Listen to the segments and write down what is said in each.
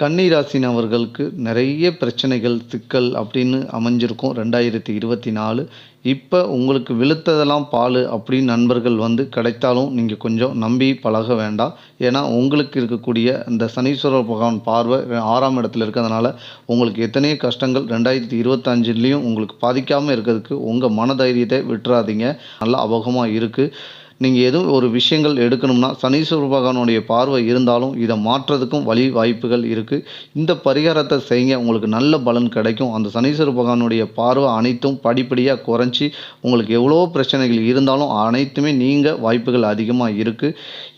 கன்னிராசினவர்களுக்கு நிறைய பிரச்சனைகள் சிக்கல் அப்படின்னு அமைஞ்சிருக்கும் ரெண்டாயிரத்தி இருபத்தி நாலு. இப்போ உங்களுக்கு விழுத்ததெல்லாம் பால் அப்படின்னு நண்பர்கள் வந்து கிடைத்தாலும் நீங்கள் கொஞ்சம் நம்பி பழக வேண்டாம். ஏன்னா உங்களுக்கு இருக்கக்கூடிய அந்த சனீஸ்வர பகவான் பார்வை ஆறாம் இடத்துல இருக்கிறதுனால உங்களுக்கு எத்தனையோ கஷ்டங்கள் ரெண்டாயிரத்தி இருபத்தஞ்சிலையும் உங்களுக்கு பாதிக்காமல் இருக்கிறதுக்கு உங்கள் மனதைரியத்தை விட்டுறாதீங்க. நல்லா அபோகமாக இருக்குது நீங்கள் எதுவும் ஒரு விஷயங்கள் எடுக்கணும்னா சனீஸ்வர பகவானுடைய பார்வை இருந்தாலும் இதை மாற்றுறதுக்கும் வழி வாய்ப்புகள் இருக்குது இந்த பரிகாரத்தை செய்யுங்க. உங்களுக்கு நல்ல பலன் கிடைக்கும். அந்த சனீஸ்வர பகவானுடைய பார்வை அனைத்தும் படிப்படியாக குறைஞ்சி உங்களுக்கு எவ்வளோ பிரச்சனைகள் இருந்தாலும் அனைத்துமே நீங்கள் வாய்ப்புகள் அதிகமாக இருக்குது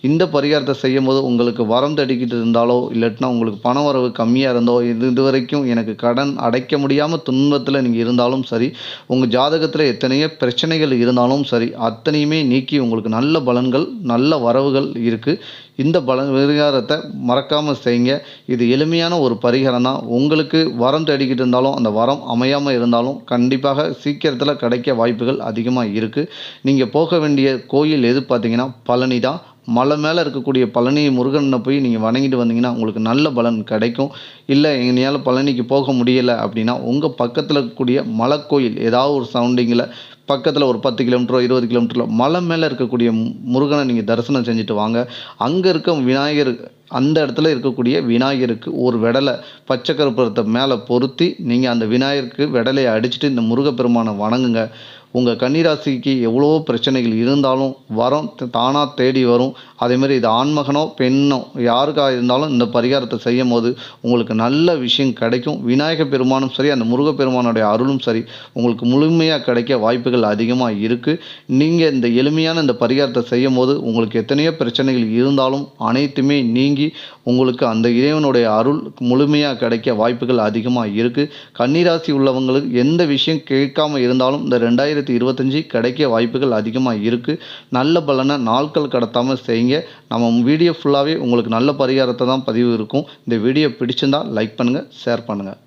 இந்த பரிகாரத்தை செய்யும் போது உங்களுக்கு வரம் தடிக்கிட்டு இருந்தாலோ இல்லாட்டினா உங்களுக்கு பண வரவு கம்மியாக இருந்தோ இது இது வரைக்கும் எனக்கு கடன் அடைக்க முடியாமல் துன்பத்தில் நீங்கள் இருந்தாலும் சரி உங்கள் ஜாதகத்தில் எத்தனையோ பிரச்சனைகள் இருந்தாலும் சரி அத்தனையுமே நீக்கி உங்களுக்கு நல்ல பலன்கள் நல்ல வரவுகள் இருக்குது இந்த பல பரிகாரத்தை மறக்காமல் செய்யுங்க. இது எளிமையான ஒரு பரிகாரம் தான் உங்களுக்கு வரம் தேடிக்கிட்டு இருந்தாலும் அந்த வரம் அமையாமல் இருந்தாலும் கண்டிப்பாக சீக்கிரத்தில் கிடைக்க வாய்ப்புகள் அதிகமாக இருக்குது நீங்கள் போக வேண்டிய கோயில் எது பார்த்தீங்கன்னா பழனி தான் மலை மேலே இருக்கக்கூடிய பழனி முருகனை போய் நீங்கள் வணங்கிட்டு வந்தீங்கன்னா உங்களுக்கு நல்ல பலன் கிடைக்கும். இல்லை எங்களால் பழனிக்கு போக முடியலை அப்படின்னா உங்கள் பக்கத்தில் இருக்கக்கூடிய மலைக்கோயில் ஏதாவது ஒரு சவுண்டிங்கில் பக்கத்தில் ஒரு பத்து கிலோமீட்டரோ இருபது கிலோமீட்டரில் மலை மேலே இருக்கக்கூடிய முருகனை நீங்கள் தரிசனம் செஞ்சுட்டு வாங்க. அங்கே இருக்க விநாயகர் அந்த இடத்துல இருக்கக்கூடிய விநாயகருக்கு ஒரு விடலை பச்சை கருப்பரத்தை மேலே பொருத்தி நீங்கள் அந்த விநாயகருக்கு விடலையை அடிச்சுட்டு இந்த முருகப்பெருமானை வணங்குங்க. உங்கள் கன்னிராசிக்கு எவ்வளோ பிரச்சனைகள் இருந்தாலும் வரம் தானாக தேடி வரும். அதேமாரி இது ஆண்மகனோ பெண்ணோ யாருக்காக இருந்தாலும் இந்த பரிகாரத்தை செய்யும் போது உங்களுக்கு நல்ல விஷயம் கிடைக்கும். விநாயக பெருமானும் சரி அந்த முருகப்பெருமானுடைய அருளும் சரி உங்களுக்கு முழுமையாக கிடைக்க வாய்ப்புகள் அதிகமாக இருக்குது நீங்கள் இந்த எளிமையான இந்த பரிகாரத்தை செய்யும் போது உங்களுக்கு எத்தனையோ பிரச்சனைகள் இருந்தாலும் அனைத்துமே நீங்கி உங்களுக்கு அந்த இறைவனுடைய அருள் முழுமையாக கிடைக்க வாய்ப்புகள் அதிகமாக இருக்குது கன்னிராசி உள்ளவங்களுக்கு எந்த விஷயம் கேட்காம இருந்தாலும் இந்த ரெண்டாயிரத்தி இருபத்தஞ்சி கிடைக்க வாய்ப்புகள் அதிகமாக இருக்குது நல்ல பலனை நாட்கள் கடத்தாமல் செய்யுங்க. நம்ம வீடியோ ஃபுல்லாகவே உங்களுக்கு நல்ல பரிகாரத்தை தான் பதிவு இருக்கும். இந்த வீடியோ பிடிச்சிருந்தா லைக் பண்ணுங்கள் ஷேர் பண்ணுங்கள்